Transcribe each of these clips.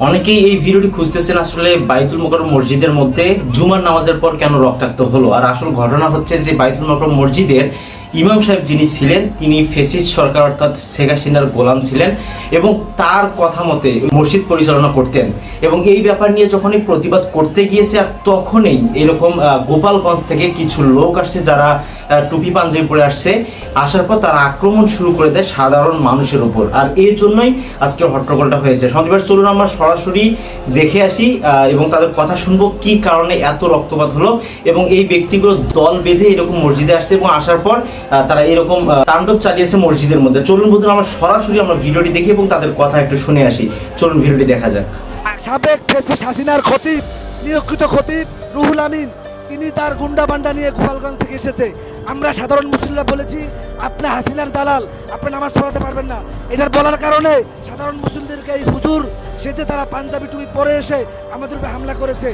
অনেকেই এই ভিডিওটি খুঁজতেছেন আসলে বাইতুল মোকাররম মসজিদের মধ্যে জুমার নামাজের পর কেন রক্তাক্ত হলো। আর আসল ঘটনা হচ্ছে যে বাইতুল মোকাররম মসজিদের ইমাম সাহেব যিনি ছিলেন, তিনি ফেসিস সরকার অর্থাৎ শেখ হাসিনার গোলাম ছিলেন এবং তার কথা মতে মসজিদ পরিচালনা করতেন। এবং এই ব্যাপার নিয়ে যখনই প্রতিবাদ করতে গিয়েছে, আর তখনই এরকম গোপালগঞ্জ থেকে কিছু লোক আসছে যারা টুপি পাঞ্জাবি পরে আসছে। আসার পর তারা আক্রমণ শুরু করে দেয় সাধারণ মানুষের উপর। আর এই জন্যই আজকে হট্টগোলটা হয়েছে। সন্দীপ চলুন আমরা সরাসরি দেখে আসি এবং তাদের কথা শুনব কি কারণে এত রক্তপাত হলো। এবং এই ব্যক্তিগুলো দল বেঁধে এরকম মসজিদে আসছে এবং আসার পর তারা এরকম তাণ্ডব চালিয়েছে মসজিদের মধ্যে। চলুন বন্ধুরা আমরা সরাসরি আমরা ভিডিওটি দেখি এবং তাদের কথা একটু শুনে আসি। চলুন ভিডিওটি দেখা যাক। সাবেক ফেসিস হাসিনার খতিব নিয়োগকৃত খতিব রুহুল আমিন তিনি তার গুন্ডা বান্ডা নিয়ে গোপালগঞ্জ থেকে এসেছে। আমরা সাধারণ মুসলিমরা বলেছি আপনি হাসিনার দালাল আপনি নামাজ পড়াতে পারবেন না। এটার বলার কারণে সাধারণ মুসলিমদেরকে এই হুজুর সেজে তারা পাঞ্জাবি টুপি পরে এসে আমাদের উপরে হামলা করেছে।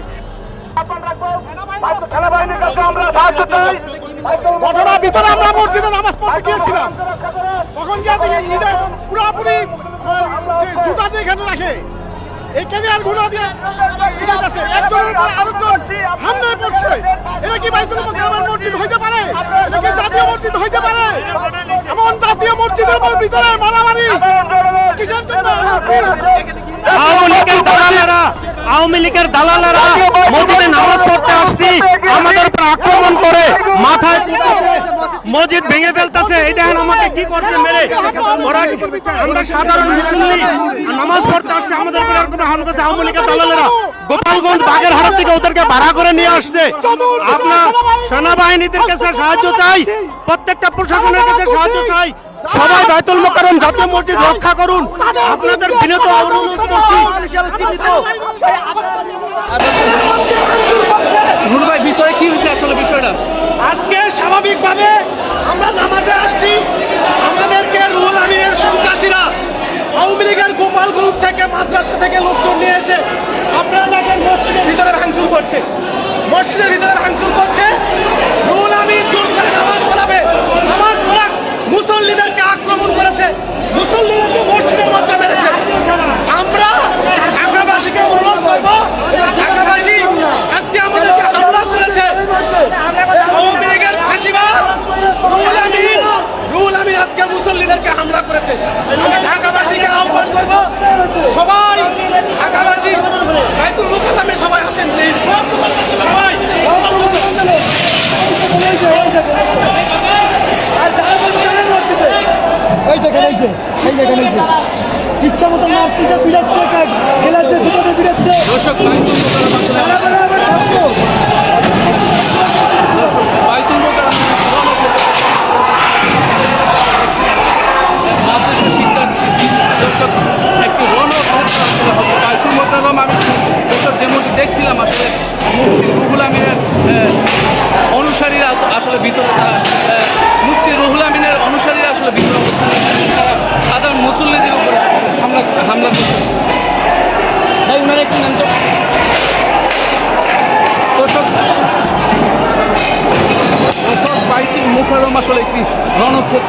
ভিতরে আমরা মসজিদে নামাজ পড়তে গিয়েছিলাম। তখন গিয়ে দেখি যে জুতা যে এখানে রাখে এই ক্যারিয়ারগুলো দিয়ে একজনের আরেকজন হামলায় পড়ছে। এটা কি বাইতুল মোকাররমের মসজিদ হইতে পারে? এটা কি জাতীয় মসজিদ হইতে পারে? এমন জাতীয় মসজিদের ভিতরে মারামারি কিসের জন্য? আওয়ামী লীগের দালালেরা, আওয়ামী লীগের দালালেরা মসজিদে নামাজ পড়তে আসছি। আমাদের উপর আক্রমণ মসজিদ ভেঙে ফেলতেছে। দেখেন আমাকে কি করছে মেরে। ওরা আমরা সাধারণ মুসল্লি। নামাজ পড়তে আসছি, আমাদের উপর এরকম হামলা আওয়ামী লীগের দালালেরা গোপালগঞ্জ বাগের হাট থেকে ওদেরকে ভাড়া করে নিয়ে আসছে। আপনার সেনাবাহিনীদের কাছে সাহায্য চাই। প্রত্যেকটা প্রশাসনের কাছে সাহায্য চাই। সবাই বাইতুল মোকাররম জাতীয় মসজিদ রক্ষা করুন। আপনাদের বিনীত অনুরোধ করছি নুর ভাই ভিতরে কি হয়েছে আসলে বিষয়টা আজকে স্বাভাবিকভাবে আমরা নামাজে আসছি আমাদেরকে রুহুল আমিনের সন্ত্রাসীরা আওয়ামী লীগের গোপালগঞ্জ থেকে মাদ্রাসা থেকে লোকজন নিয়ে এসে আপনারা দেখেন মসজিদের ভিতরে ভাঙচুর করছে মসজিদের ভিতরে ভাঙচুর করছে রুহুল আমিন জোর করে নামাজ পড়াবে নামাজ পড়া মুসল্লিদেরকে আক্রমণ করেছে মুসল্লিদেরকে মসজিদের মধ্যে মেরেছে আমরা ঢাকাবাসীকে অনুরোধ করব ঢাকাবাসী আজকে আমাদেরকে হামলা করেছে আওয়ামী লীগের ফাঁসিবাদ রুহুল আমিন রুহুল আমিন আজকে মুসল্লিদেরকে হামলা করেছে আমি ঢাকাবাসীকে আহ্বান করব সবাই ঢাকাবাসী বাইতুল মুকাদ্দামে সবাই আসেন প্লিজ সবাই এই দেখেন এই যে এই দেখেন এই যে ইচ্ছা মতো মারতেছে বিড়াচ্ছে গেলাতে জুতোতে দর্শক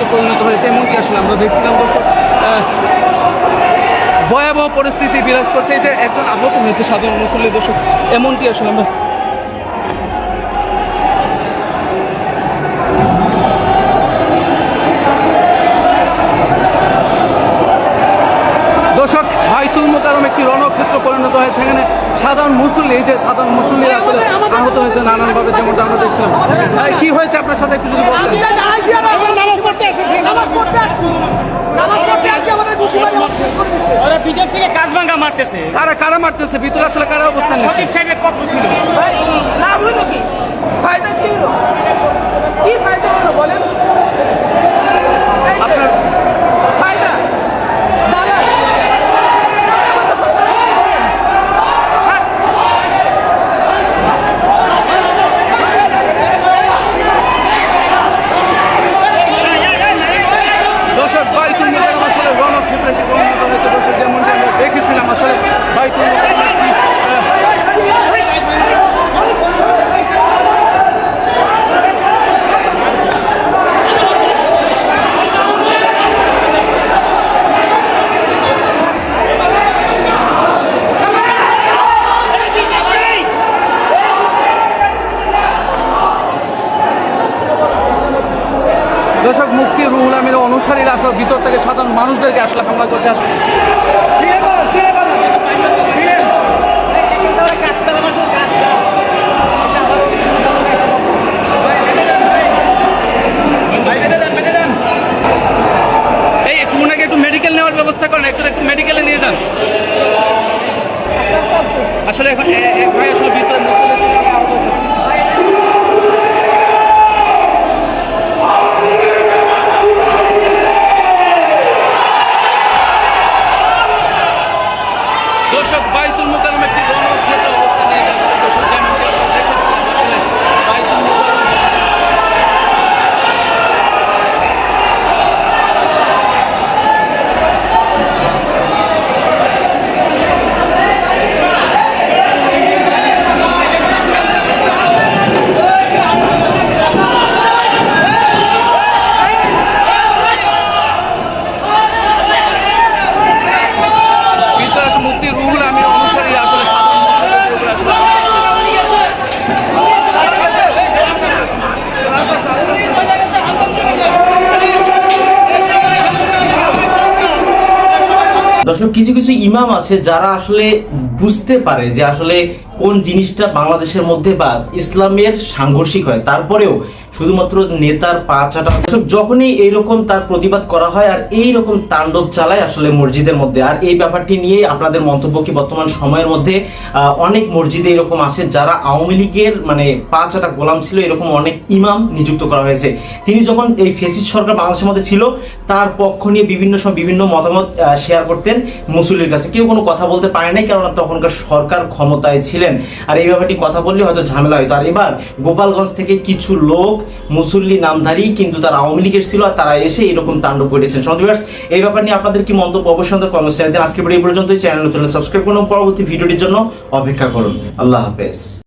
রণক্ষেত্রে পরিণত হয়েছে এমনকি আসলে আমরা দেখছিলাম দর্শক ভয়াবহ পরিস্থিতি বিরাজ করছে। যে একজন আহত হয়েছে সাধারণ মুসল্লি দর্শক এমনটি আসলে আমরা দর্শক বাইতুল মোকারম একটি রণক্ষেত্র পরিণত হয়েছে। এখানে সাধারণ মুসল্লি যে সাধারণ মুসল্লি আসলে আহত হয়েছে নানানভাবে যেমনটা আমরা দেখছিলাম। কি হয়েছে আপনার সাথে একটু যদি বলতেন? নামাজ পড়তে আসছি। নামাজ পড়তে আসছি আমাদের শেষ করে ওরা থেকে কাজ ভাঙ্গা মারতেছে। কারা কারা মারতেছে? ভিতরে আসলে কারা অবস্থান নিচ্ছে সাহেবের পক্ষ ছিল। লাভ হইল কি? ফায়দা কি হলো কি ফায়দা হলো বলেন এই যে, আপনার ফায়দা দালাল আমাদের ফায়দা দর্শক বাইতুল মোকারম আসলে রণক্ষেত্রে একটি পরিণত হয়েছে দর্শক যেমনটি আমরা দেখেছিলাম আসলে বাইতুল মোকারম একটি আহ, আমির অনুসারীরা আসলে ভিতর থেকে সাধারণ মানুষদেরকে আসলে হামলা করছে। আসলে মেডিকেল নেওয়ার ব্যবস্থা করেন, একটু মেডিকেলে নিয়ে যান। আসলে এখন এ- এক ভাই আসলে ভিতরে মুসলিম ছিল, আহত হয়েছে। দর্শক বাইতুল মোকাররম একটি রণক্ষেত্র অবস্থা নিয়ে যাচ্ছে দর্শক যেমনটি আমরা দেখেছিলাম আসলে বাইতুল মোকাররম ভিতরে আসলে মুফতি রুহুল আমির অনুসারী আসলে সাধারণ মুসলিমদের উপরে আসলে দর্শক, কিছু কিছু ইমাম আছে যারা আসলে বুঝতে পারে যে আসলে কোন জিনিসটা বাংলাদেশের মধ্যে বা ইসলামের সাংঘর্ষিক হয়। তারপরেও শুধুমাত্র নেতার পা চাটা যখনই এইরকম তার প্রতিবাদ করা হয় আর এই রকম তাণ্ডব চালায় আসলে মসজিদের মধ্যে। আর এই ব্যাপারটি নিয়ে আপনাদের মন্তব্য কি বর্তমান সময়ের মধ্যে অনেক মসজিদে এরকম আছে যারা আওয়ামী লীগের মানে পা চাটা গোলাম ছিল, এরকম অনেক ইমাম নিযুক্ত করা হয়েছে। তিনি যখন এই ফেসিস সরকার বাংলাদেশের মধ্যে ছিল, তার পক্ষ নিয়ে বিভিন্ন সময় বিভিন্ন মতামত শেয়ার করতেন মুসল্লির কাছে। কেউ কোনো কথা বলতে পারে নাই, কারণ তখনকার সরকার ক্ষমতায় ছিলেন। আর এই ব্যাপারটি কথা বললে হয়তো ঝামেলা হয়তো আর এবার গোপালগঞ্জ থেকে কিছু লোক মুসল্লি নামধারী কিন্তু তারা আওয়ামী লীগের ছিল আর তারা এসে এরকম তাণ্ডব করেছেন। সন্ধিবার্স এই ব্যাপার নিয়ে আপনাদের কি মন্তব্য অবশ্যই আমাদের কমেন্ট আজকে ভিডিও এই পর্যন্তই। চ্যানেল নতুন সাবস্ক্রাইব করুন। পরবর্তী ভিডিওটির জন্য অপেক্ষা করুন। আল্লাহ হাফেজ।